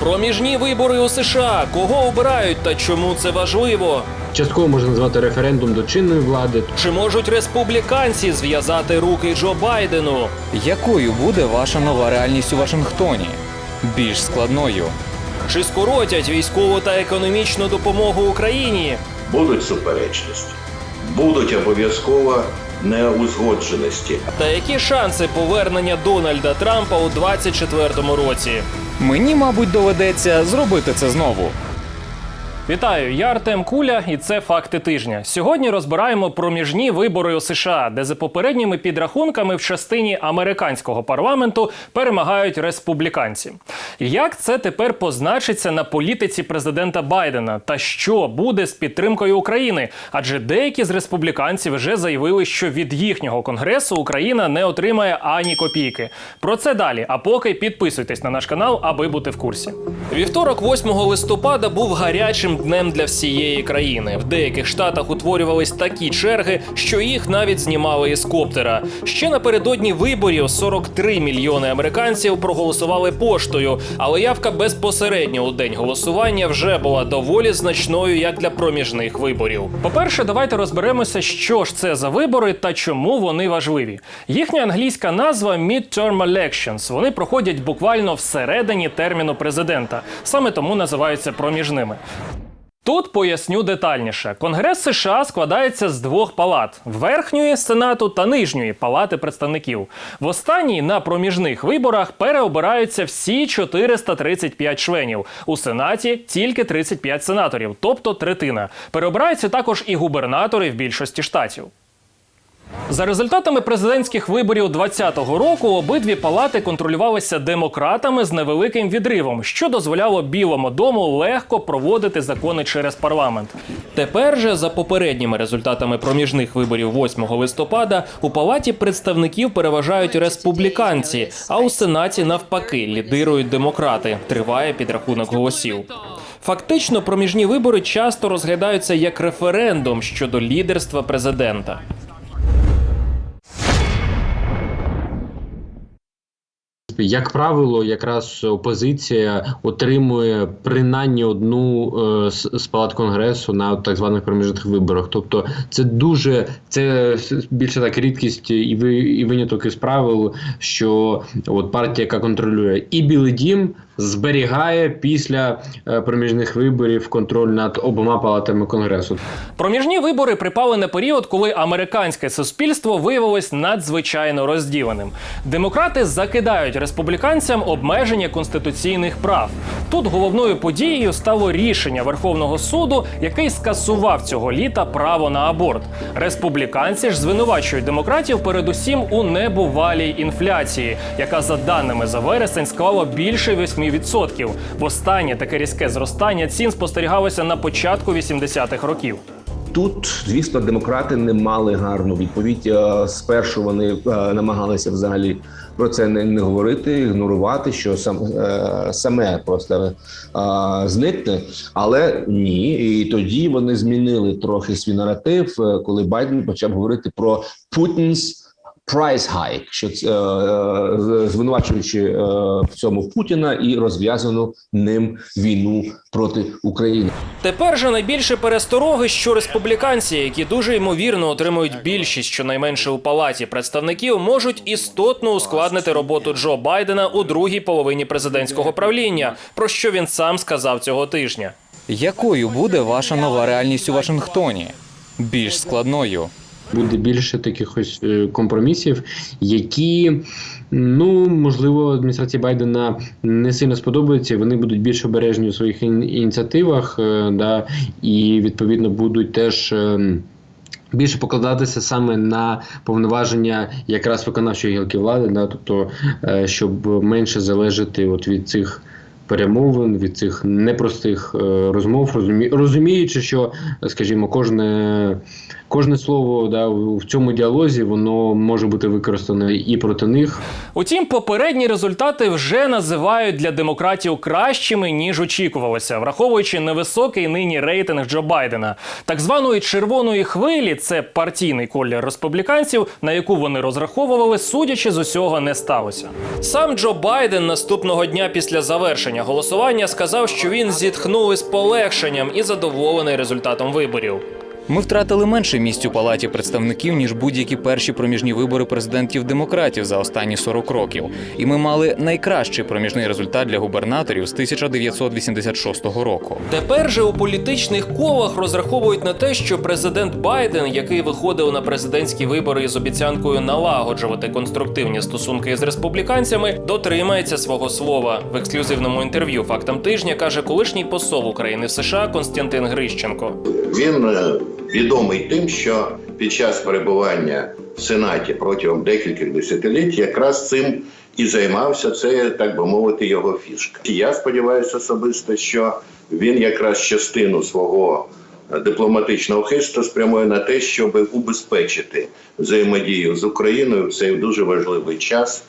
Проміжні вибори у США. Кого обирають та чому це важливо? Частково можна назвати референдум до чинної влади. Чи можуть республіканці зв'язати руки Джо Байдену? Якою буде ваша нова реальність у Вашингтоні? Більш складною. Чи скоротять військову та економічну допомогу Україні? Будуть суперечності, будуть обов'язково неузгодженості. Та які шанси повернення Дональда Трампа у 2024 році? Мені, мабуть, доведеться зробити це знову. Вітаю, я Артем Куля, і це факти тижня. Сьогодні розбираємо проміжні вибори у США, де за попередніми підрахунками в частині американського парламенту перемагають республіканці. Як це тепер позначиться на політиці президента Байдена? Та що буде з підтримкою України? Адже деякі з республіканців вже заявили, що від їхнього конгресу Україна не отримає ані копійки. Про це далі. А поки підписуйтесь на наш канал, аби бути в курсі. Вівторок, 8 листопада, був гарячим днем для всієї країни. В деяких штатах утворювались такі черги, що їх навіть знімали із коптера. Ще напередодні виборів 43 мільйони американців проголосували поштою, але явка безпосередньо у день голосування вже була доволі значною як для проміжних виборів. По-перше, давайте розберемося, що ж це за вибори та чому вони важливі. Їхня англійська назва Midterm Elections. Вони проходять буквально всередині терміну президента. Саме тому називаються проміжними. Тут поясню детальніше. Конгрес США складається з двох палат: верхньої сенату та нижньої палати представників. В останній на проміжних виборах переобираються всі 435 членів. У сенаті тільки 35 сенаторів, тобто третина. Переобираються також і губернатори в більшості штатів. За результатами президентських виборів 2020 року обидві палати контролювалися демократами з невеликим відривом, що дозволяло Білому дому легко проводити закони через парламент. Тепер же, за попередніми результатами проміжних виборів 8 листопада, у палаті представників переважають республіканці, а у сенаті навпаки лідирують демократи. Триває підрахунок голосів. Фактично, проміжні вибори часто розглядаються як референдум щодо лідерства президента. Як правило, якраз опозиція отримує принаймні одну е, з палат конгресу на так званих проміжних виборах. Тобто, це дуже це більше так рідкість і ви і виняток із правил, що от партія, яка контролює і Білий Дім, зберігає після е, проміжних виборів контроль над обома палатами конгресу. Проміжні вибори припали на період, коли американське суспільство виявилось надзвичайно розділеним. Демократи закидають республіканцям обмеження конституційних прав. Тут головною подією стало рішення Верховного суду, який скасував цього літа право на аборт. Республіканці ж звинувачують демократів передусім у небувалій інфляції, яка за даними за вересень склала більше 8%. Востаннє таке різке зростання цін спостерігалося на початку 80-х років. Тут, звісно, демократи не мали гарну відповідь. Е, Спершу вони е, намагалися взагалі про це не, не говорити, ігнорувати, що сам е, саме просто зникне. Але ні, і тоді вони змінили трохи свій наратив, коли Байден почав говорити про Путін's Price hike, що це, е, е, звинувачуючи е, в цьому Путіна і розв'язану ним війну проти України. Тепер же найбільше перестороги, що республіканці, які дуже ймовірно отримують більшість щонайменше у палаті представників, можуть істотно ускладнити роботу Джо Байдена у другій половині президентського правління, про що він сам сказав цього тижня. Якою буде ваша нова реальність у Вашингтоні? Більш складною. Буде більше таких ось е, компромісів, які ну можливо адміністрації Байдена не сильно сподобаються. Вони будуть більш обережні у своїх ініціативах, е, да, і відповідно будуть теж. е, Більше покладатися саме на повноваження якраз виконавчої гілки влади, да, тобто, щоб менше залежати от від цих перемовин, від цих непростих е, розмов, розумі, розуміючи, що, скажімо, кожне, кожне слово да, в цьому діалозі воно може бути використане і проти них, Утім, попередні результати вже називають для демократів кращими ніж очікувалося, враховуючи невисокий нині рейтинг Джо Байдена. Так званої червоної хвилі, це партійний колір республіканців, на яку вони розраховували, судячи з усього, не сталося. Сам Джо Байден наступного дня після завершення завершення голосування сказав, що він зітхнув із полегшенням і задоволений результатом виборів. Ми втратили менше місць у палаті представників ніж будь-які перші проміжні вибори президентів демократів за останні 40 років. І ми мали найкращий проміжний результат для губернаторів з 1986 року. Тепер же у політичних колах розраховують на те, що президент Байден, який виходив на президентські вибори із обіцянкою налагоджувати конструктивні стосунки з республіканцями, дотримається свого слова. В ексклюзивному інтерв'ю фактам тижня каже колишній посол України в США Константин Грищенко. Він е, відомий тим, що під час перебування в Сенаті протягом декількох десятиліть якраз цим і займався. Це так би мовити, його фішка. Я сподіваюся особисто, що він якраз частину свого е, дипломатичного хисту спрямує на те, щоб убезпечити взаємодію з Україною в цей дуже важливий час.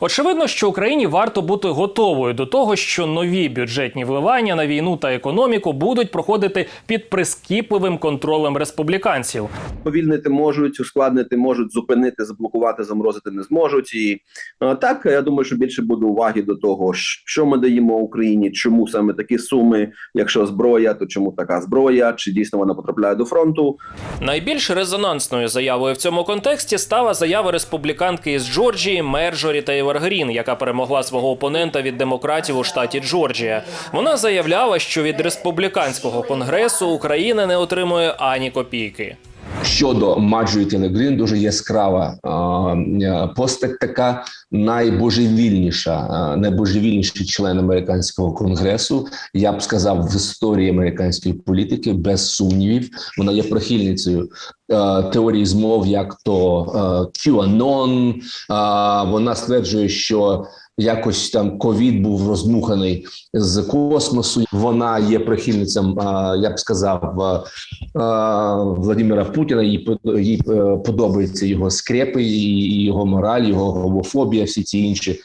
Очевидно, що Україні варто бути готовою до того, що нові бюджетні вливання на війну та економіку будуть проходити під прискіпливим контролем республіканців. повільнити можуть, ускладнити можуть, зупинити, заблокувати, заморозити не зможуть. І е, так я думаю, що більше буде уваги до того, що ми даємо Україні, чому саме такі суми. Якщо зброя, то чому така зброя? Чи дійсно вона потрапляє до фронту? Найбільш резонансною заявою в цьому контексті стала заява республіканки із Джорджії Мерджорі Тейвер Грін, яка перемогла свого опонента від демократів у штаті Джорджія. Вона заявляла, що від республіканського конгресу Україна не отримує ані копійки. Щодо Маджої Тейлор дуже яскрава е, постать, така найбожевільніша, найбожевільніший член американського конгресу. Я б сказав, в історії американської політики без сумнівів. Вона є прихильницею е, теорії змов, як то е, QAnon. Вона стверджує, що якось там ковід був роздмуханий з космосу. Вона є прихильницем, я б сказав. Владимира Путіна. Їй їй е, подобаються його скрепи, його мораль, його гомофобія, всі ці інші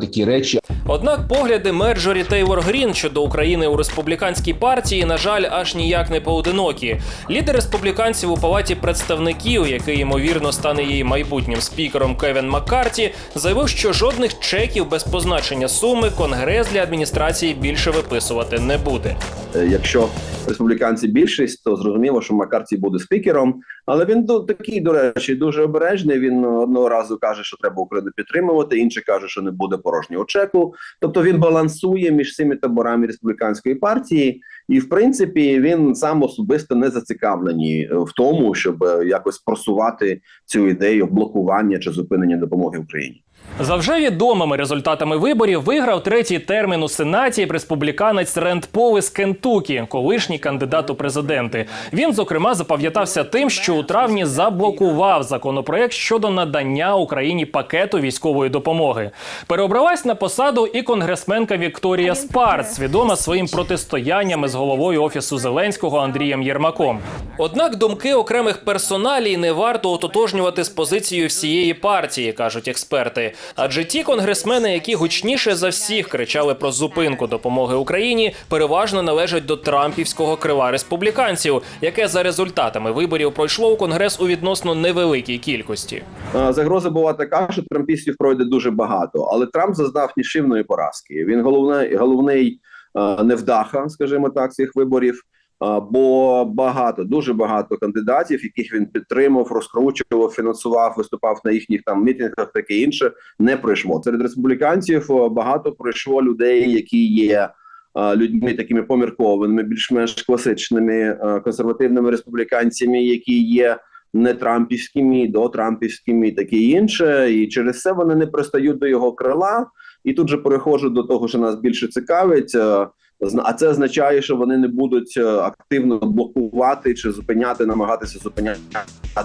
такі речі. Однак погляди Мерджорі Тейвор Грін щодо України у республіканській партії, на жаль, аж ніяк не поодинокі. Лідер республіканців у палаті представників, який ймовірно стане її майбутнім спікером Кевін Маккарті, заявив, що жодних чеків без позначення суми конгрес для адміністрації більше виписувати не буде. Е, Якщо республіканці більшість, то зрозуміло, що Маккарті буде спікером. Але він до такий, до речі, дуже обережний. Він одного разу каже, що треба Україну підтримувати, інший каже, що не буде порожнього чеку. Тобто він балансує між цими таборами республіканської партії, і в принципі він сам особисто не зацікавлений е, в тому, щоб е, якось просувати цю ідею блокування чи зупинення допомоги Україні. За вже відомими результатами виборів виграв третій термін у сенаті республіканець Ренд Пол із Кентукі, колишній кандидат у президенти. Він зокрема запам'ятався тим, що у травні заблокував законопроект щодо надання Україні пакету військової допомоги. Переобралась на посаду і конгресменка Вікторія Спарц, відома своїм протистоянням із головою офісу Зеленського Андрієм Єрмаком. Однак думки окремих персоналій не варто ототожнювати з позицією всієї партії, кажуть експерти. Адже ті конгресмени, які гучніше за всіх кричали про зупинку допомоги Україні, переважно належать до трампівського крила республіканців, яке за результатами виборів пройшло у конгрес у відносно невеликій кількості. Загроза була така, що трампістів пройде дуже багато, але Трамп зазнав нішивної поразки. Він головний, головний невдаха, скажімо так, цих виборів. Бо багато, дуже багато кандидатів, яких він підтримав, розкручував, фінансував, виступав на їхніх там мітингах, таке інше, не пройшло. Серед республіканців е, багато пройшло людей, які є е, людьми такими поміркованими, більш-менш класичними е, консервативними республіканцями, які є не трампівськими, до трампівськими таке інше. І через це вони не пристають до його крила. І тут же переходжу до того, що нас більше цікавить. А це означає, що вони не будуть е, активно блокувати чи зупиняти, намагатися зупиняти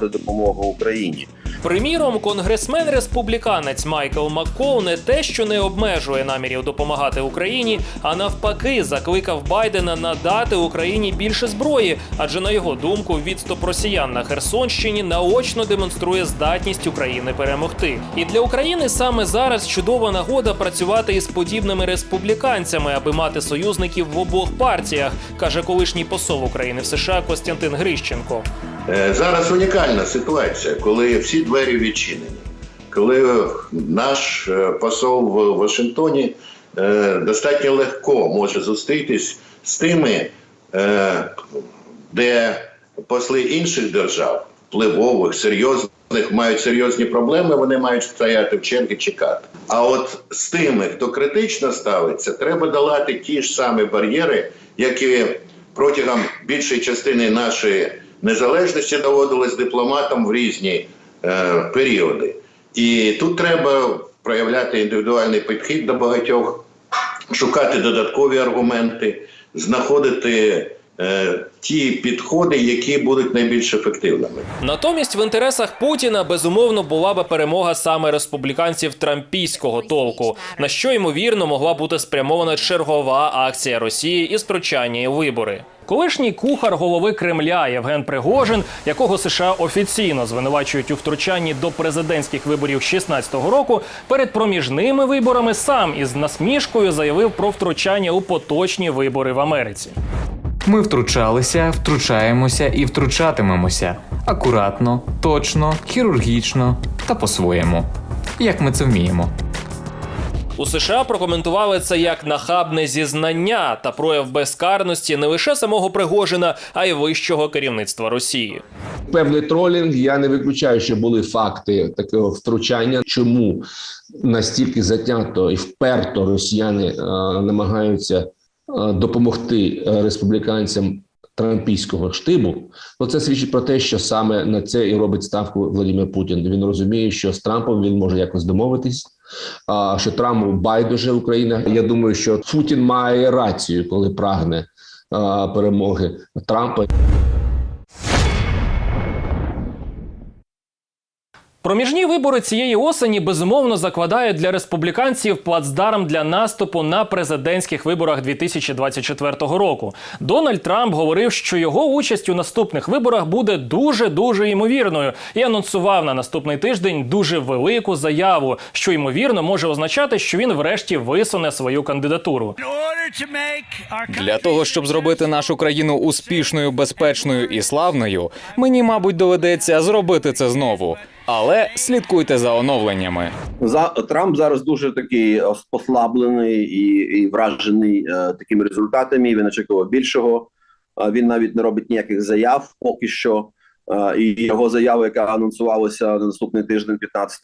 допомогу Україні. Приміром, конгресмен-республіканець Майкл Маккол не те, що не обмежує намірів допомагати Україні, а навпаки, закликав Байдена надати Україні більше зброї, адже на його думку, відступ росіян на Херсонщині наочно демонструє здатність України перемогти. І для України саме зараз чудова нагода працювати із подібними республіканцями, аби мати союзників в обох партіях, каже колишній посол України в США Костянтин Грищенко. Е, Зараз унікальна ситуація, коли всі двері відчинені. коли наш е, посол в Вашингтоні е, достатньо легко може зустрітись з тими, де посли інших держав, впливових, серйозних, мають серйозні проблеми, вони мають стояти в черги чекати. А от з тими, хто критично ставиться, треба долати ті ж самі бар'єри, які протягом більшої частини нашої незалежності доводились дипломатам в різні е, періоди. І тут треба проявляти індивідуальний підхід до багатьох, шукати додаткові аргументи, знаходити ті підходи, які будуть найбільш ефективними. Натомість в інтересах Путіна безумовно була би перемога саме республіканців трампійського толку, на що ймовірно могла бути спрямована чергова акція Росії із втручання у вибори. Колишній кухар голови Кремля Євген Пригожин, якого США офіційно звинувачують у втручанні до президентських виборів 16-го року, перед проміжними виборами сам із насмішкою заявив про втручання у поточні вибори в Америці. Ми втручалися, втручаємося і втручатимемося акуратно, точно, хірургічно та по-своєму. Як ми це вміємо. У США прокоментували це як нахабне зізнання та прояв безкарності не лише самого Пригожина, а й вищого керівництва Росії. Певний тролінг. Я не виключаю, що були факти такого втручання. Чому настільки затято і вперто росіяни е, намагаються допомогти е, республіканцям трампійського штибу, то це свідчить про те, що саме на це і робить ставку Владимир Путін. Він розуміє, що з Трампом він може якось домовитись. А що Трампу байдуже Україна. Я думаю, що Путін має рацію, коли прагне а, перемоги Трампа. Проміжні вибори цієї осені безумовно закладають для республіканців плацдарм для наступу на президентських виборах 2024 року. Дональд Трамп говорив, що його участь у наступних виборах буде дуже дуже ймовірною, і анонсував на наступний тиждень дуже велику заяву, що ймовірно може означати, що він врешті висуне свою кандидатуру. Для того, щоб зробити нашу країну успішною, безпечною і славною, мені, мабуть, доведеться зробити це знову. Але слідкуйте за оновленнями. За Трамп зараз дуже такий е, послаблений і, і вражений е, такими результатами. Він очікував більшого. Е, він навіть не робить ніяких заяв поки що. Е, і його заява, яка анонсувалася на наступний тиждень, 15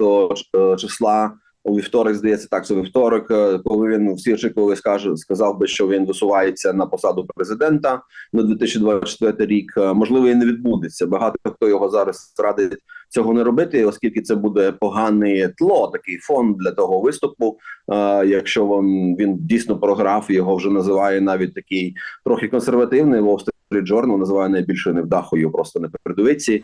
числа. У вівторок, здається, так, це вівторок, коли він всі очікували, скаже, сказав би, що він висувається на посаду президента на 2024 рік. Можливо, і не відбудеться. Багато хто його зараз радить цього не робити, оскільки це буде погане тло, такий фон для того виступу. Е, якщо вам він дійсно програв, його вже називає навіть такий трохи консервативний Wall Street Journal називає найбільшою невдахою просто на передовиці.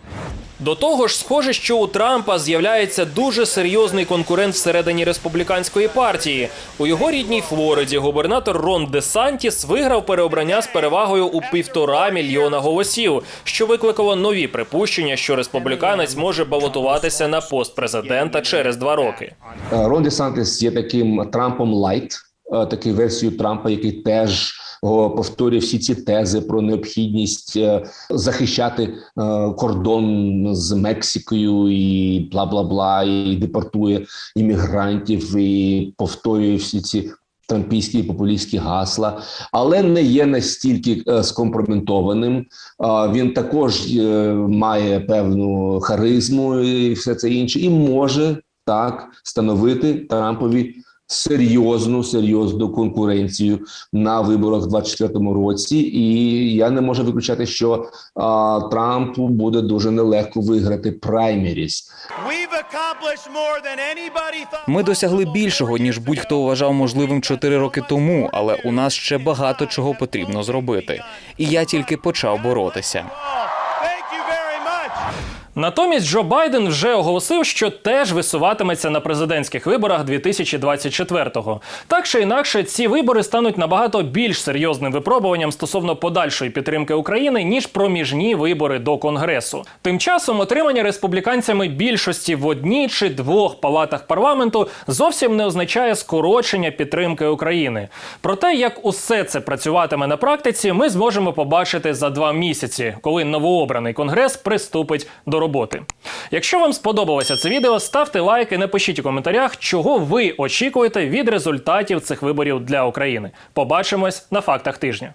До того ж, схоже, що у Трампа з'являється дуже серйозний конкурент всередині республіканської партії. У його рідній Флориді губернатор Рон Де Сантіс виграв переобрання з перевагою у півтора мільйона голосів, що викликало нові припущення, що республіканець може балотуватися на пост президента через два роки. Е, Рон Де Сантис є таким Трампом лайт, е, такий версією Трампа, який теж повторює всі ці тези про необхідність е, захищати е, кордон з Мексикою і бла бла бла, і депортує іммігрантів, і повторює всі ці. Трампійські популістські гасла, але не є настільки е, скомпроментованим. Він також має певну харизму і все це інше, і може так становити Трампові серйозну серйозну конкуренцію на виборах в 24-му році. І я не можу виключати, що а, Трампу буде дуже нелегко виграти праймеріс. Ми досягли більшого ніж будь-хто вважав можливим чотири роки тому, але у нас ще багато чого потрібно зробити. І я тільки почав боротися. Натомість Джо Байден вже оголосив, що теж висуватиметься на президентських виборах 2024-го. Так чи інакше, ці вибори стануть набагато більш серйозним випробуванням стосовно подальшої підтримки України ніж проміжні вибори до конгресу. Тим часом отримання республіканцями більшості в одній чи двох палатах парламенту зовсім не означає скорочення підтримки України. Про те, як усе це працюватиме на практиці, ми зможемо побачити за два місяці, коли новообраний конгрес приступить до роботи. Роботи. Якщо вам сподобалося це відео, ставте лайк і напишіть у коментарях, чого ви очікуєте від результатів цих виборів для України. Побачимось на фактах тижня.